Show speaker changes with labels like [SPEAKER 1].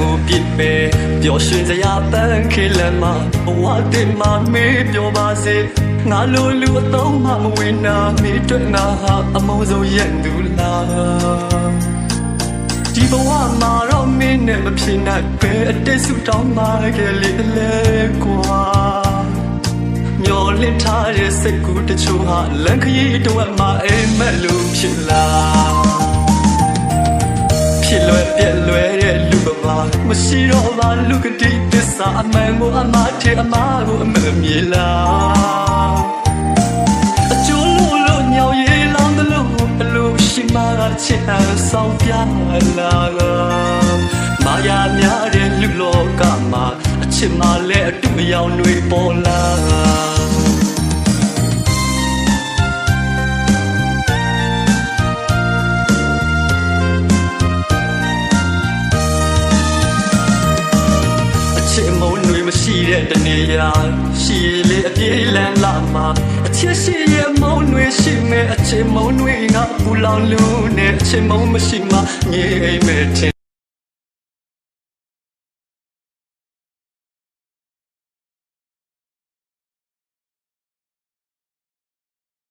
[SPEAKER 1] တဲ့လမ်းကိုပြစ်ပဲပျော်ရွှင်စရာပန်းခေလမ်းမှာဘဝတင်မှာမေးပြောပါစေငါလိုလူအတော့မှမဝင်နာမေးတွေ့ငါဟာအမုန်းဆုံးရဲ့သူလားဒီဘဝမှာတော့မင်းနဲ့မဖြစ်နိုင်ပဲအတိတ်ဆူတောင်းမှခဲ့လေလေကွာမျောလင့်ထားတဲ့စိတ်ကူးတချို့ဟာလန်ခရီးတော့မှအိမ်မက်လို့ဖြစ်လာဖြစ်လွယ် ပြက်လွယ်တဲ့လူပမာမရှိတော့မှလူကတိသစ္စာအမှန်ကိုအမှားထဲအမှားကိုအမှန်မြေလားအကျိုးလို့လို့ညောင်ရည်လောင်းတယ်လို့ဘလို့ရှိမှချစ်အဆောင်ပြလာကမာယာများတဲ့လူလောကမှာအချစ်မှလည်းအတူအယောင်တွေပေါ်လာ ချစ်မုန်းတွေမရှိတဲ့တနေရာရှိလေအပြေးလန်းလာမှာအချစ်ရှိရဲ့မုန်းတွေရှိမဲ့အချစ်မုန်းတွေငါပူလောင်လို့နဲ့အချစ်မုန်းမရှိမှငြိမ်မဲ့ထင်